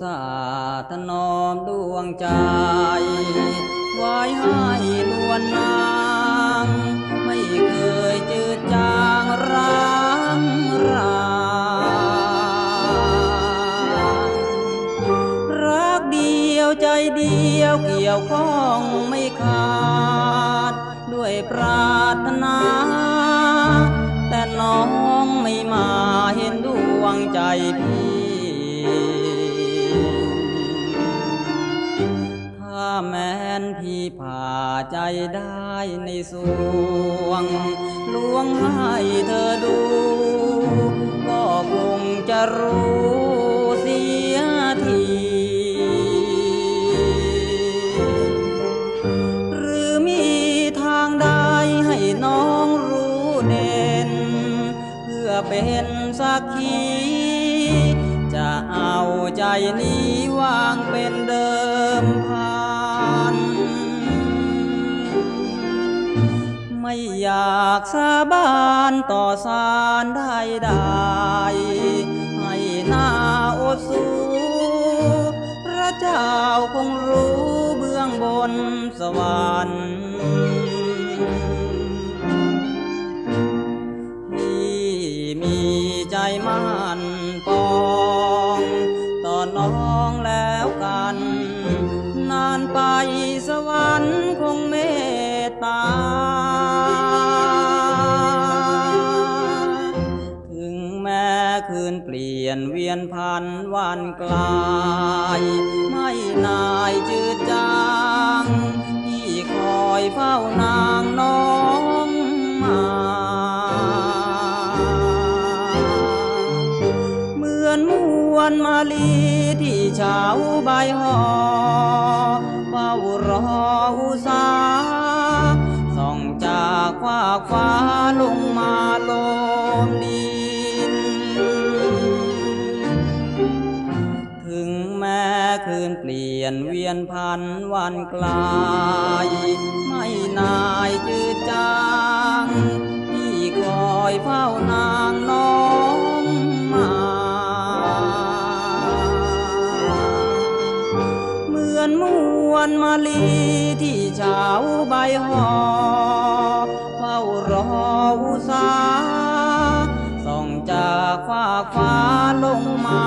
สาห์ถนอมดวงใจ ไว้ให้นวลนาง ไม่เคยจืดจางร้างรารักเดียวใจเดียวเกี่ยวข้องไม่ขาด ด้วยปรารถนา แต่น้องไม่มาเห็นดวงใจพี่ ใจได้ในสวงลวงให้เธอดู ก็คงจะรู้เสียทีหรือมีทางใดให้น้องรู้เด่น เพื่อเป็นสักขีจะเอาใจนี้วางเป็นเดิมพัน ไม่อยากสาบานต่อสารใดๆให้หน้าอดสูพระเจ้าคงรู้เบื้องบนสวรรค์พี่มีใจมั่นปองต่อน้องแล้วกัน นานไปสวรรค์คงเมตตา คืนเปลี่ยนเวียนพันวันกลาย ไม่นายจืดจางที่คอยเฝ้านางน้องมา เหมือนมวลมาลีที่เช้าใบหอเฝ้ารออุสา คืนเปลี่ยนเวียนพันวันกลาย ไม่นายจืดจางที่คอยเฝ้านางน้องมาเหมือนมวลมาลีที่เช้าใบหอเฝ้ารออุสาส่องจากฟ้าฟ้าลงมา